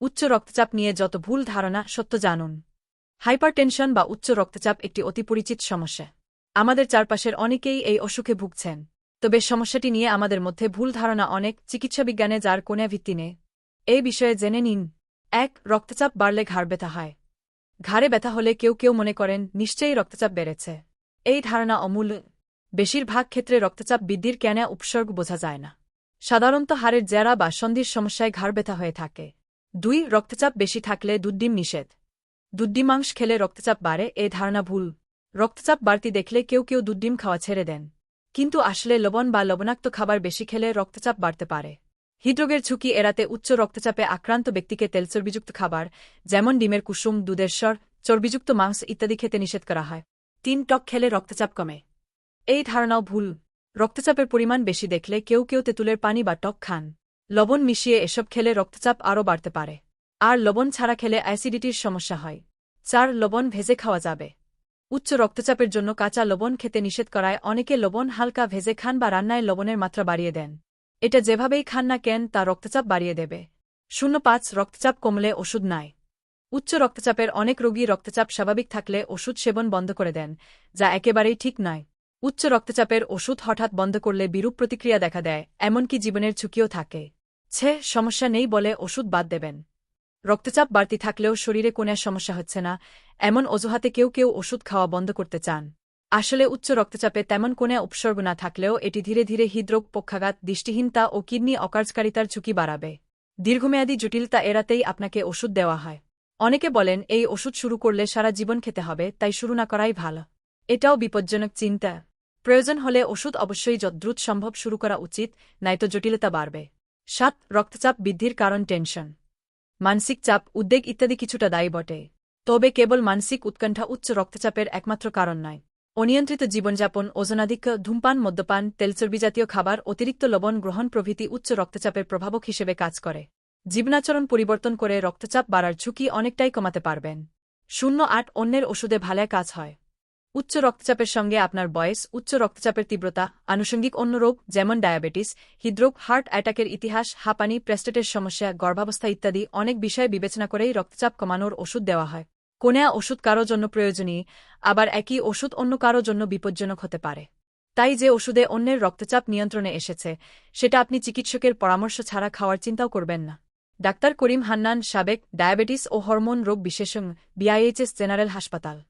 উচ্চ রক্তচাপ নিয়ে যত ভুল ধারণা, সত্য জানুন। হাইপারটেনশন বা উচ্চ রক্তচাপ একটি অতি পরিচিত সমস্যা। আমাদের চারপাশের অনেকেই এই অসুখে ভুগছেন। তবে সমস্যাটি নিয়ে আমাদের মধ্যে ভুল ধারণা অনেক চিকিৎসাবিজ্ঞানে যার কোনে ভিত্তি নেই। এই বিষয়ে জেনে নিন। এক, রক্তচাপ বাড়লে ঘাড় ব্যথা হয়। ঘাড়ে ব্যথা হলে কেউ কেউ মনে করেন, নিশ্চয়ই রক্তচাপ বেড়েছে। এই ধারণা অমূল্য বেশিরভাগ ক্ষেত্রে রক্তচাপ বৃদ্ধির কেন উপসর্গ বোঝা যায় না। সাধারণত হাড়ের জেরা বা সন্ধির সমস্যায় ঘাড় ব্যথা হয়ে থাকে। দুই, রক্তচাপ বেশি থাকলে দুধডিম নিষেধ। দুধডিমাংস খেলে রক্তচাপ বাড়ে, এ ধারণা ভুল। রক্তচাপ বাড়তি দেখলে কেউ কেউ দুধডিম খাওয়া ছেড়ে দেন। কিন্তু আসলে লবণ বা লবণাক্ত খাবার বেশি খেলে রক্তচাপ বাড়তে পারে। হৃদরোগের ঝুঁকি এড়াতে উচ্চ রক্তচাপে আক্রান্ত ব্যক্তিকে তেলচর্বিযুক্ত খাবার, যেমন ডিমের কুসুম, দুধের স্বর চর্বিযুক্ত মাংস ইত্যাদি খেতে নিষেধ করা হয়। তিন, টক খেলে রক্তচাপ কমে। এই ধারণাও ভুল। রক্তচাপের পরিমাণ বেশি দেখলে কেউ কেউ তেঁতুলের পানি বা টক খান। লবণ মিশিয়ে এসব খেলে রক্তচাপ আরও বাড়তে পারে। আর লবণ ছাড়া খেলে অ্যাসিডিটির সমস্যা হয়। চার, লবণ ভেজে খাওয়া যাবে। উচ্চ রক্তচাপের জন্য কাঁচা লবণ খেতে নিষেধ করায় অনেকে লবণ হালকা ভেজে খান বা রান্নায় লবণের মাত্রা বাড়িয়ে দেন। এটা যেভাবেই খান না কেন, তা রক্তচাপ বাড়িয়ে দেবে। শূন্য পাঁচ, রক্তচাপ কমলে ওষুধ নাই। উচ্চ রক্তচাপের অনেক রোগী রক্তচাপ স্বাভাবিক থাকলে ওষুধ সেবন বন্ধ করে দেন, যা একেবারেই ঠিক নয়। উচ্চ রক্তচাপের ওষুধ হঠাৎ বন্ধ করলে বিরূপ প্রতিক্রিয়া দেখা দেয়, এমনকি জীবনের ঝুঁকিও থাকে। ছে সমস্যা নেই বলে ওষুধ বাদ দেবেন। রক্তচাপ বাড়তি থাকলেও শরীরে কোনো সমস্যা হচ্ছে না, এমন অজুহাতে কেউ কেউ ওষুধ খাওয়া বন্ধ করতে চান। আসলে উচ্চ রক্তচাপে তেমন কোনো উপসর্গ না থাকলেও এটি ধীরে ধীরে হৃদরোগ, পক্ষাঘাত, দৃষ্টিহীনতা ও কিডনি অকার্যকারিতার ঝুঁকি বাড়াবে। দীর্ঘমেয়াদী জটিলতা এড়াতেই আপনাকে ওষুধ দেওয়া হয়। অনেকে বলেন, এই ওষুধ শুরু করলে সারা জীবন খেতে হবে, তাই শুরু না করাই ভালো। এটাও বিপজ্জনক চিন্তা। প্রয়োজন হলে ওষুধ অবশ্যই যদ্রুত সম্ভব শুরু করা উচিত নয়তো জটিলতা বাড়বে। সাত, রক্তচাপ বৃদ্ধির কারণ টেনশন। মানসিক চাপ, উদ্বেগ ইত্যাদি কিছুটা দায়ী বটে। তবে কেবল মানসিক উৎকণ্ঠা উচ্চ রক্তচাপের একমাত্র কারণ নয়। অনিয়ন্ত্রিত জীবনযাপন ওজনাধিক্য ধূমপান, মদ্যপান, তেলচর্বিজাতীয় খাবার, অতিরিক্ত লবণ গ্রহণ প্রভৃতি উচ্চ রক্তচাপের প্রভাবক হিসেবে কাজ করে। জীবনাচরণ পরিবর্তন করে রক্তচাপ বাড়ার ঝুঁকি অনেকটাই কমাতে পারবেন। শূন্য আট, অন্যের ওষুধে ভালায় কাজ হয়। উচ্চ রক্তচাপের সঙ্গে আপনার বয়স, উচ্চ রক্তচাপের তীব্রতা, আনুষঙ্গিক অন্য রোগ যেমন ডায়াবেটিস, হৃদরোগ, হার্ট অ্যাটাকের ইতিহাস, হাঁপানি, প্রেস্টেটের সমস্যা, গর্ভাবস্থা ইত্যাদি অনেক বিষয় বিবেচনা করেই রক্তচাপ কমানোর ওষুধ দেওয়া হয়। কোনেয়া ওষুধ কারও জন্য প্রয়োজনীয়, আবার একই ওষুধ অন্য কারও জন্য বিপজ্জনক হতে পারে। তাই যে ওষুধে অন্যের রক্তচাপ নিয়ন্ত্রণে এসেছে, সেটা আপনি চিকিৎসকের পরামর্শ ছাড়া খাওয়ার চিন্তাও করবেন না। ডাক্তার করিম হান্নান সাবেক ডায়াবেটিস ও হরমোন রোগ বিশেষজ্ঞ, বিআইএইচএস জেনারেল হাসপাতাল।